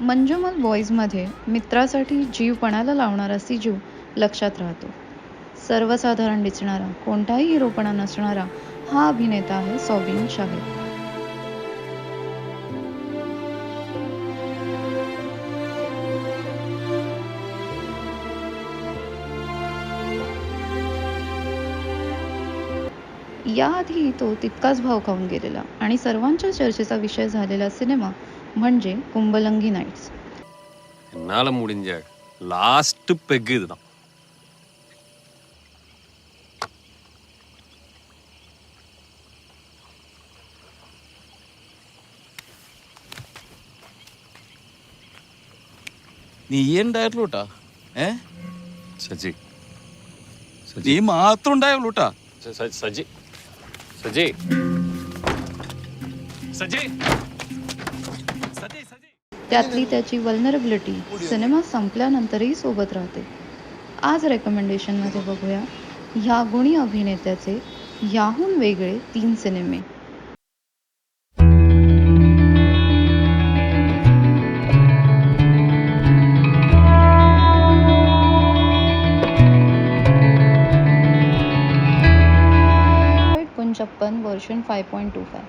मंजुमल बॉईजमध्ये मित्रासाठी जीव पणाला लावणारा सिजू लक्षात राहतो. सर्वसाधारण दिसणारा कोणताही हिरोपणा नसणारा हा अभिनेता आहे सॉबिन शाहिद याआधी तो तितकाच भाव खाऊन गेलेला आणि सर्वांच्या चर्चेचा विषय झालेला सिनेमा म्हणजे कुंभलंगी नाईट्स என்னால் முடிஞ்ச லாஸ்ட் பெக் இதுதான் നീ ഉണ്ടായിട്ടുള്ളൂ കേട്ടാ ഏ சஜி നീ சஜி മാത്രം ഉണ്ടായുള്ളൂ കേട്ടാ ச- ச- சஜி சஜி சஜி சஜி சஜி त्यातली त्याची वल्नरेबिलिटी सिनेमा संपल्यानंतरही सोबत राहते. आज रेकमेंडेशनमध्ये बघूया ह्या गुणी अभिनेत्याचे याहून वेगळे तीन सिनेमे छप्पन वर्षन five point two five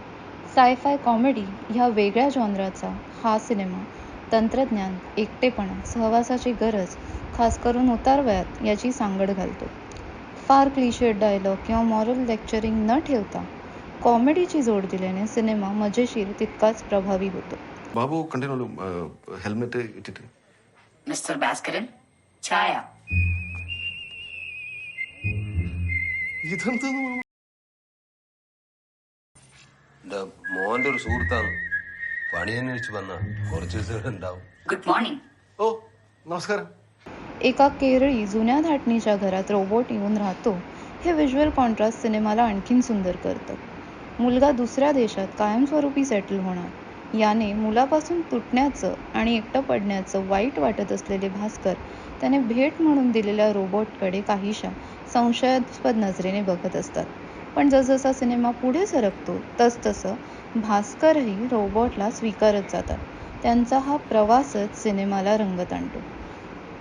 sci fi comedy ह्या वेगळ्या जॉनराचा हा सिनेमा तंत्रज्ञान एकटेपणा सहवासाची गरज खास करून उतारवयात याची सांगड घालतो. फार क्लिशेड डायलॉग किंवा मॉरल लेक्चरिंग न ठेवता कॉमेडीची जोड दिल्याने सिनेमा मजेशीर तितकाच प्रभावी होतो. Babu continue helmet mister Chhaya. इथं The എന്റെ മോന്റെ ഒരു സുഹൃത്താണ് പണി അന്വേഷിച്ച് വന്ന കുറച്ച് ദിവസം ഇവിടെ ഉണ്ടാവും गुड मॉर्निंग ഓ നമസ്കാരം एका केरळी जुन्या धाटणीच्या घरात रोबोट येऊन राहतो हे व्हिज्युअल कॉन्ट्रास्ट सिनेमाला आणखीन सुंदर करतं मुलगा दुसऱ्या देशात कायमस्वरूपी सेटल होणार याने मुलापासून तुटण्याचं आणि एकटं पडण्याचं वाईट वाटत असलेले भास्कर त्याने भेट म्हणून दिलेल्या रोबोटकडे काहीशा संशयास्पद नजरेने बघत असतात पण जसजसा सिनेमा पुढे सरकतो तसतसं भास्करही रोबोटला स्वीकारत जातात. त्यांचा हा प्रवासच सिनेमाला रंगत आणतो.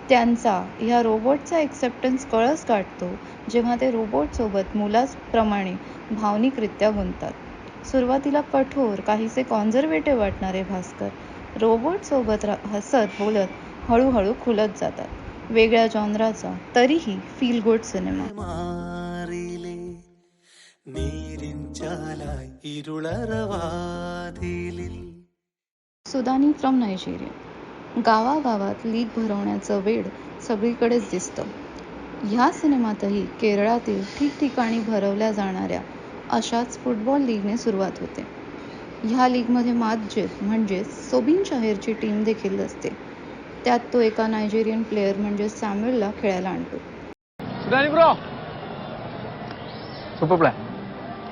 त्यांचा ह्या रोबोटचा एक्सेप्टन्स कळस गाठतो जेव्हा ते रोबोटसोबत मुलाप्रमाणे भावनिकरित्या गुंतात सुरुवातीला कठोर काहीसे कॉन्झर्वेटिव्ह वाटणारे भास्कर रोबोटसोबत हसत बोलत हळूहळू खुलत जातात. वेगळ्या जॉनराचा तरीही feel good cinema. ചാലായി ഇരുളറവാതിലിൽ Sudani from Nigeria गावागावात लीग भरवण्याचं वेड सगळीकडेच दिसतं ह्या सिनेमातही केरळातील ठिकठिकाणी भरवल्या जाणाऱ्या अशाच फुटबॉल लीगने सुरुवात होते ह्या लीगमध्ये माजिद म्हणजेच सोबिन शाहीरची टीम देखील असते त्यात तो एका नायजेरियन प्लेअर म्हणजे सॅम्युअलला खेळायला आणतो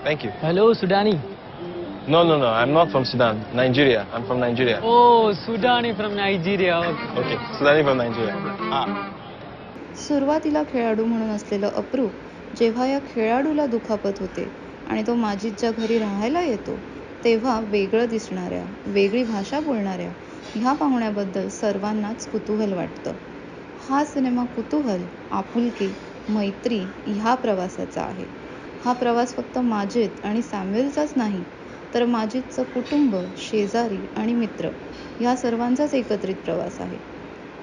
Thank you. Hello, Sudani. No, no, no. I'm not from Sudan. Nigeria. I'm from Nigeria. Oh, Sudani from Nigeria. Okay. Okay. Sudani from Nigeria. Ah. सुरुवातीला खेळाडू म्हणून असलेलं अप्रूप जेव्हा या खेळाडूला दुखापत होते आणि तो माजिदच्या घरी राहायला येतो तेव्हा वेगळं दिसणाऱ्या वेगळी भाषा बोलणाऱ्या ह्या पाहुण्याबद्दल सर्वांनाच कुतूहल वाटतं हा सिनेमा कुतूहल आपुलकी मैत्री ह्या प्रवासाचा आहे हा प्रवास फक्त माजिद आणि सॅम्युअलचाच नाही तर माजिदचं कुटुंब शेजारी आणि मित्र ह्या सर्वांचाच एकत्रित प्रवास आहे.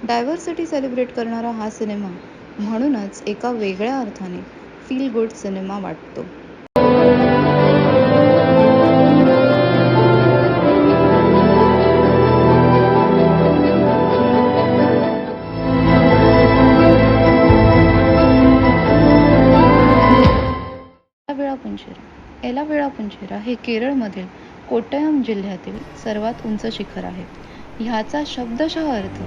डायव्हर्सिटी सेलिब्रेट करणारा हा सिनेमा म्हणूनच एका वेगळ्या अर्थाने फील गुड सिनेमा वाटतो. पंचेरा वेळा पुंजेरा हे केरळमधील कोट्टयम जिल्ह्यातील सर्वात उंच शिखर आहे. ह्याचा शब्दशः अर्थ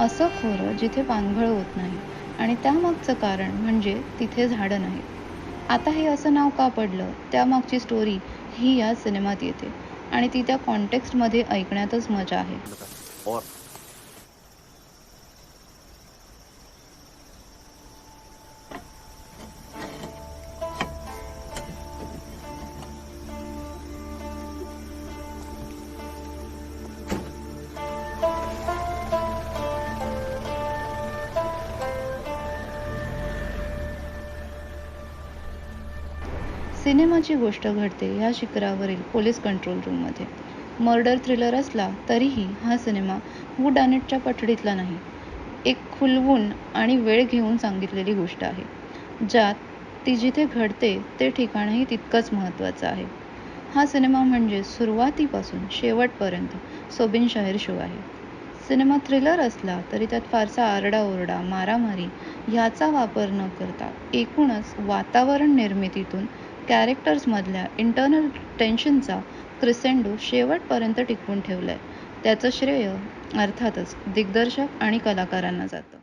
असं खोरं जिथे पानघळ होत नाही आणि त्यामागचं कारण म्हणजे तिथे झाडं नाहीत. आता हे असं नाव का पडलं? त्यामागची स्टोरी ही या सिनेमात येते आणि ती त्या कॉन्टेक्स्टमध्ये ऐकण्यातच मजा आहे. सिनेमाची गोष्ट घडते ह्या शिखरावरील पोलीस कंट्रोल रूममध्ये. मर्डर थ्रिलर असला तरीही हा सिनेमा वूडानेटच्या पठडीतला नाही. एक खुलवून आणि वेळ घेऊन सांगितलेली गोष्ट आहे. ज्यात ती जिथे घडते ते ठिकाणही तितकंच महत्त्वाचं आहे. हा सिनेमा म्हणजे सुरुवातीपासून शेवटपर्यंत सोबिन शाहीर शो आहे. सिनेमा थ्रिलर असला तरी त्यात फारसा आरडाओरडा मारामारी ह्याचा वापर न करता एकूणच वातावरण निर्मितीतून कॅरेक्टर्समधल्या इंटरनल टेन्शनचा क्रिसेंडो शेवटपर्यंत टिकवून ठेवलाय. त्याचं श्रेय अर्थातच दिग्दर्शक आणि कलाकारांना जातं.